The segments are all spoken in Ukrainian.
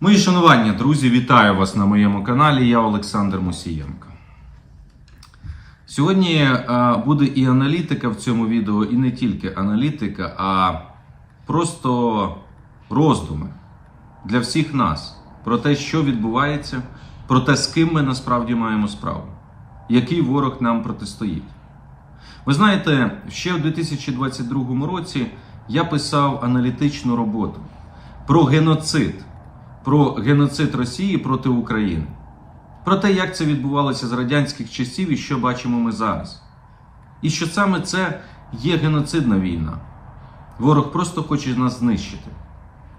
Мої шанування, друзі, вітаю вас на моєму каналі. Я Олександр Мусієнко. Сьогодні е, буде і аналітика в цьому відео, і не тільки аналітика, а просто роздуми для всіх нас про те, що відбувається, про те, з ким ми насправді маємо справу, який ворог нам протистоїть. Ви знаєте, ще у 2022 році я писав аналітичну роботу про геноцид, про геноцид Росії проти України, про те, як це відбувалося з радянських часів і що бачимо ми зараз. І що саме це є геноцидна війна. Ворог просто хоче нас знищити.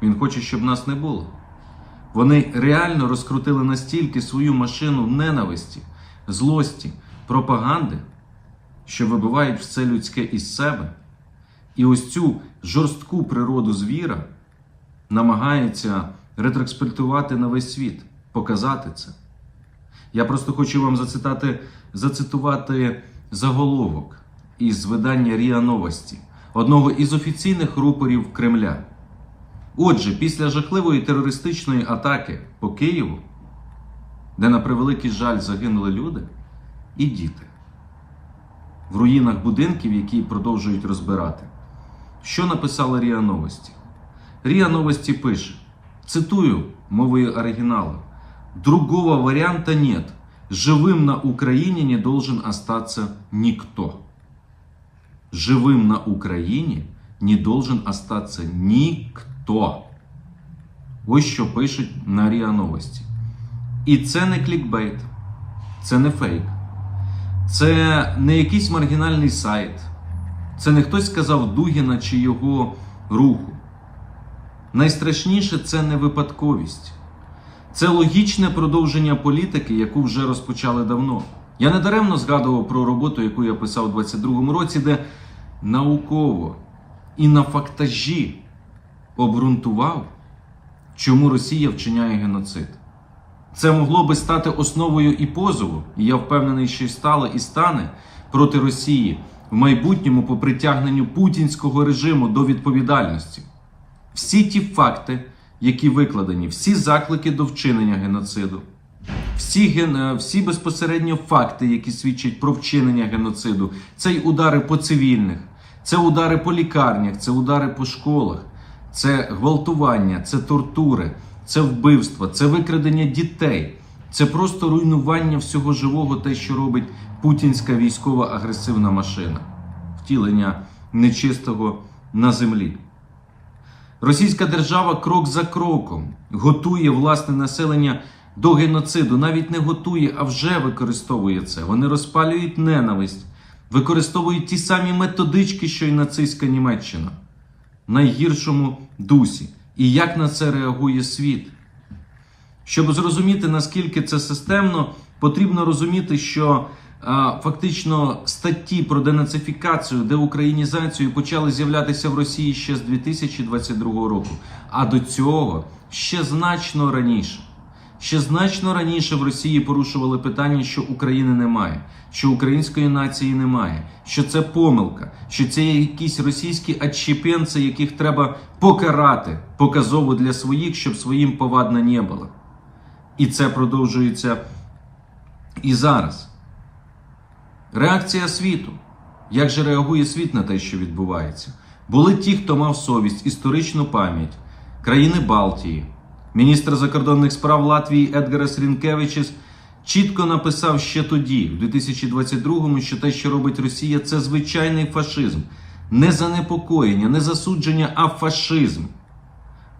Він хоче, щоб нас не було. Вони реально розкрутили настільки свою машину ненависті, злості, пропаганди, що вибивають все людське із себе. І ось цю жорстку природу звіра намагається ретроекспертувати на весь світ, показати це. Я просто хочу вам зацитати, зацитувати заголовок із видання Ріа Новості, одного із офіційних рупорів Кремля. Отже, після жахливої терористичної атаки по Києву, де на превеликий жаль загинули люди і діти, в руїнах будинків, які продовжують розбирати. Що написала Ріа Новості? Ріа Новості пише: цитую мовою оригіналу: Другого варианта нет. Живым на Украине не должен остаться никто. Живым на Україні не должен остаться ніхто. Ось що пишуть на Ріа Новості. І це не клікбейт, це не фейк, це не якийсь маргінальний сайт, це не хтось сказав Дугіна чи його руху. Найстрашніше це не випадковість. Це логічне продовження політики, яку вже розпочали давно. Я не даремно згадував про роботу, яку я писав у 22-му році, де науково і на фактажі обґрунтував, чому Росія вчиняє геноцид. Це могло би стати основою і позову, і я впевнений, що й стало і стане проти Росії в майбутньому по притягненню путінського режиму до відповідальності. Всі ті факти, які викладені, всі заклики до вчинення геноциду, всі, ген... е, всі безпосередньо факти, які свідчать про вчинення геноциду, це й удари по цивільних, це удари по лікарнях, це удари по школах, це гвалтування, це тортури, це вбивства, це викрадення дітей, це просто руйнування всього живого, те, що робить путінська військова агресивна машина, втілення нечистого на землі. Російська держава крок за кроком готує власне населення до геноциду. Навіть не готує, а вже використовує це. Вони розпалюють ненависть, використовують ті самі методички, що й нацистська Німеччина в найгіршому дусі. І як на це реагує світ? Щоб зрозуміти, наскільки це системно, потрібно розуміти, що фактично статті про денацифікацію, деукраїнізацію почали з'являтися в Росії ще з 2022 року. А до цього ще значно раніше. Ще значно раніше в Росії порушували питання, що України немає, що української нації немає, що це помилка, що це якісь російські отщепенці, яких треба покарати показово для своїх, щоб своїм повадно не було. І це продовжується і зараз. Реакція світу. Як же реагує світ на те, що відбувається? Були ті, хто мав совість, історичну пам'ять, країни Балтії. Міністр закордонних справ Латвії Едгарас Рінкевичіс чітко написав ще тоді, в 2022-му, що те, що робить Росія, це звичайний фашизм, не занепокоєння, не засудження, а фашизм.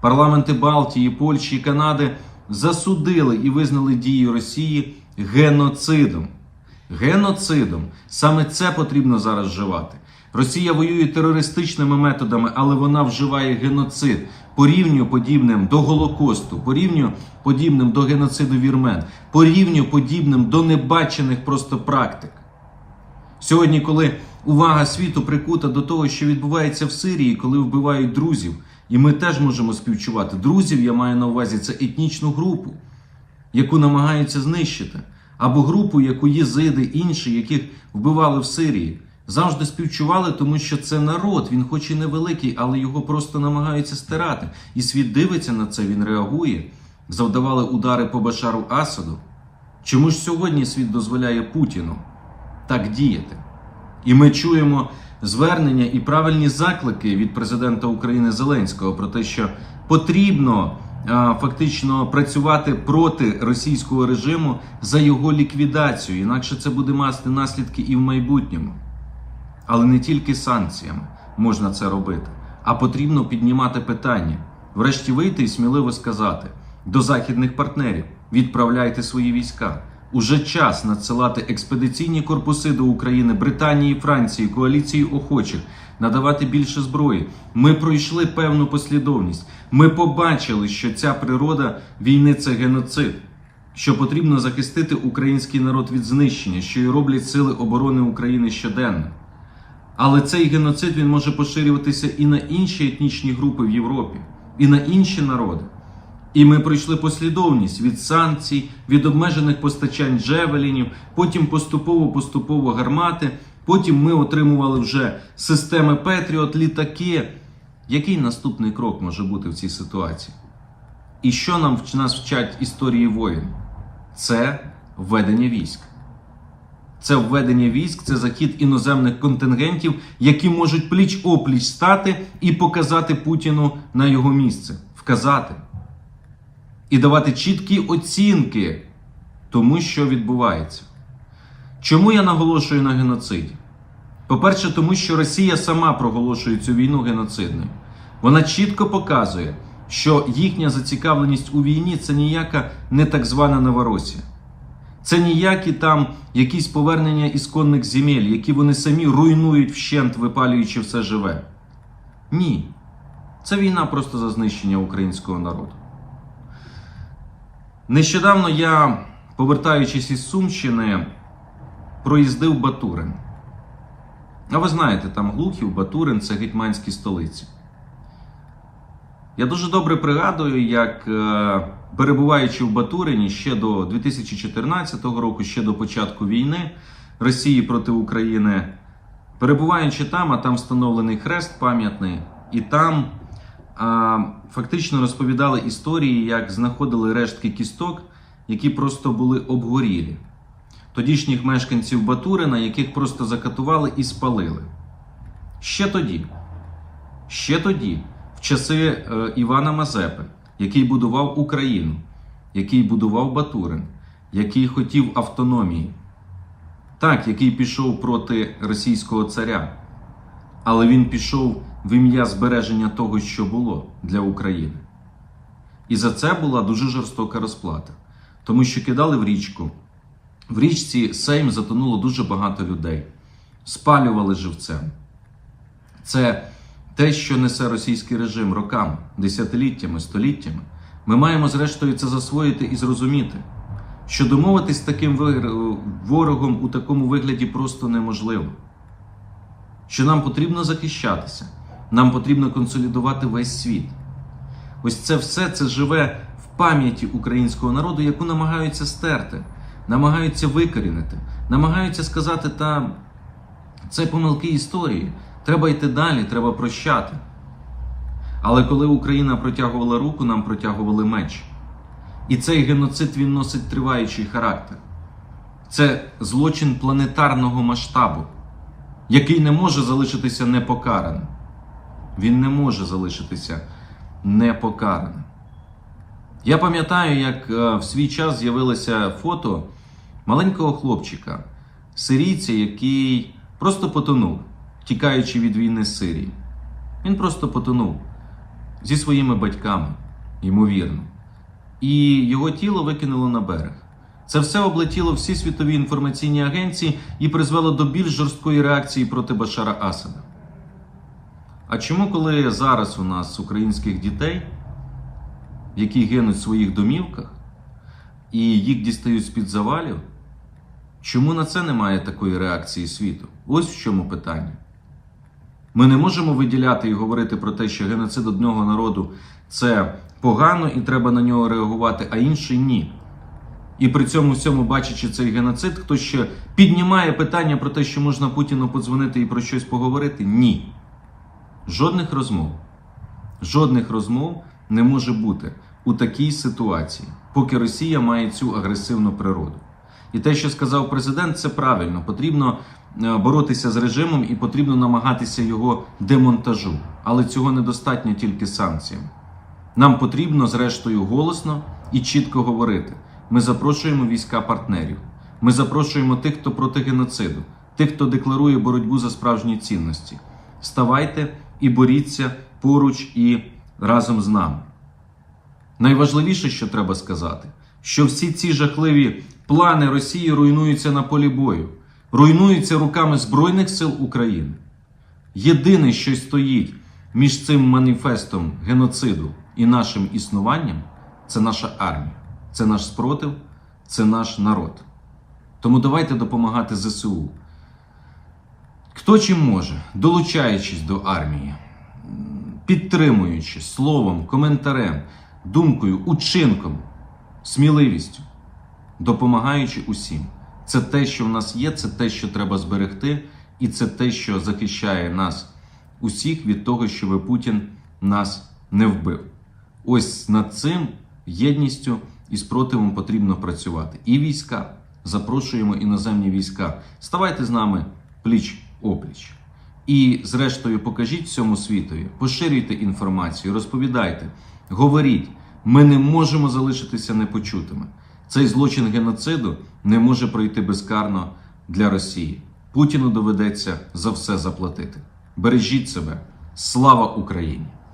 Парламенти Балтії, Польщі і Канади засудили і визнали дії Росії геноцидом. Геноцидом. Саме це потрібно зараз вживати. Росія воює терористичними методами, але вона вживає геноцид порівнює подібним до Голокосту, порівнює подібним до геноциду вірмен, порівнює подібним до небачених просто практик. Сьогодні, коли увага світу прикута до того, що відбувається в Сирії, коли вбивають друзів, і ми теж можемо співчувати. Друзів я маю на увазі це етнічну групу, яку намагаються знищити, або групу, яку єзиди, інші, яких вбивали в Сирії. Завжди співчували, тому що це народ, він хоч і невеликий, але його просто намагаються стирати. І світ дивиться на це, він реагує. завдавали удари по Башару Асаду, чому ж сьогодні світ дозволяє Путіну так діяти? І ми чуємо звернення і правильні заклики від президента України Зеленського про те, що потрібно фактично працювати проти російського режиму за його ліквідацію, інакше це буде мати наслідки і в майбутньому. Але не тільки санкціями можна це робити, а потрібно піднімати питання, врешті вийти і сміливо сказати до західних партнерів: відправляйте свої війська. Уже час надсилати експедиційні корпуси до України, Британії, Франції, коаліції охочих, надавати більше зброї. Ми пройшли певну послідовність. Ми побачили, що ця природа війни це геноцид, що потрібно захистити український народ від знищення, що і роблять сили оборони України щоденно. Але цей геноцид він може поширюватися і на інші етнічні групи в Європі, і на інші народи. І ми пройшли послідовність від санкцій, від обмежених постачань джевелінів, потім поступово-поступово гармати. Потім ми отримували вже системи Петріот, літаки. Який наступний крок може бути в цій ситуації? І що нам нас вчать історії воїн? Це введення військ. Це введення військ, це захід іноземних контингентів, які можуть пліч опліч стати і показати Путіну на його місце, вказати і давати чіткі оцінки тому, що відбувається. Чому я наголошую на геноциді? По-перше, тому що Росія сама проголошує цю війну геноцидною. Вона чітко показує, що їхня зацікавленість у війні це ніяка не так звана Новоросія. Це ніякі там якісь повернення ісконних земель, які вони самі руйнують вщент, випалюючи все живе. Ні. Це війна просто за знищення українського народу. Нещодавно я, повертаючись із Сумщини, проїздив Батурин. А ви знаєте, там Глухів, Батурин це гетьманські столиці. Я дуже добре пригадую, як е, перебуваючи в Батурині ще до 2014 року, ще до початку війни Росії проти України, перебуваючи там, а там встановлений хрест пам'ятний, і там а, фактично розповідали історії, як знаходили рештки кісток, які просто були обгорілі. Тодішніх мешканців Батурина, яких просто закатували і спалили. Ще тоді, ще тоді, в часи е, Івана Мазепи, який будував Україну, який будував Батурин, який хотів автономії, так, який пішов проти російського царя, але він пішов в ім'я збереження того, що було для України. І за це була дуже жорстока розплата, тому що кидали в річку. В річці Сейм затонуло дуже багато людей, спалювали живцем. Це те, що несе російський режим роками, десятиліттями, століттями. Ми маємо, зрештою, це засвоїти і зрозуміти, що домовитись з таким ворогом у такому вигляді просто неможливо. Що нам потрібно захищатися, нам потрібно консолідувати весь світ. Ось це все це живе в пам'яті українського народу, яку намагаються стерти, намагаються викорінити, намагаються сказати, та це помилки історії. Треба йти далі, треба прощати. Але коли Україна протягувала руку, нам протягували меч. І цей геноцид він носить триваючий характер. Це злочин планетарного масштабу, який не може залишитися непокараним. Він не може залишитися непокараним. Я пам'ятаю, як е, в свій час з'явилося фото маленького хлопчика, сирійця, який просто потонув, тікаючи від війни з Сирії. Він просто потонув зі своїми батьками, ймовірно. І його тіло викинуло на берег. Це все облетіло всі світові інформаційні агенції і призвело до більш жорсткої реакції проти Башара Асада. А чому, коли зараз у нас українських дітей, які гинуть в своїх домівках, і їх дістають з-під завалів, чому на це немає такої реакції світу? Ось в чому питання. Ми не можемо виділяти і говорити про те, що геноцид одного народу це погано і треба на нього реагувати, а інший ні. І при цьому всьому, бачачи цей геноцид, хто ще піднімає питання про те, що можна Путіну подзвонити і про щось поговорити? Ні. Жодних розмов. Жодних розмов не може бути у такій ситуації, поки Росія має цю агресивну природу. І те, що сказав президент, це правильно. Потрібно е, боротися з режимом і потрібно намагатися його демонтажу. Але цього недостатньо тільки санкціями. Нам потрібно, зрештою, голосно і чітко говорити. Ми запрошуємо війська партнерів. Ми запрошуємо тих, хто проти геноциду, тих, хто декларує боротьбу за справжні цінності. Ставайте і боріться поруч і разом з нами. Найважливіше, що треба сказати, що всі ці жахливі плани Росії руйнуються на полі бою, руйнуються руками Збройних сил України. Єдине, що стоїть між цим маніфестом геноциду і нашим існуванням, це наша армія, це наш спротив, це наш народ. Тому давайте допомагати ЗСУ. Хто чим може, долучаючись до армії, підтримуючи словом, коментарем, думкою, учинком, сміливістю, допомагаючи усім. Це те, що в нас є, це те, що треба зберегти, і це те, що захищає нас усіх від того, щоб Путін нас не вбив. Ось над цим єдністю і спротивом потрібно працювати. І війська запрошуємо іноземні війська. Ставайте з нами пліч опліч. І, зрештою, покажіть всьому світові, поширюйте інформацію, розповідайте, говоріть. Ми не можемо залишитися непочутими. Цей злочин геноциду не може пройти безкарно для Росії. Путіну доведеться за все заплатити. Бережіть себе. Слава Україні!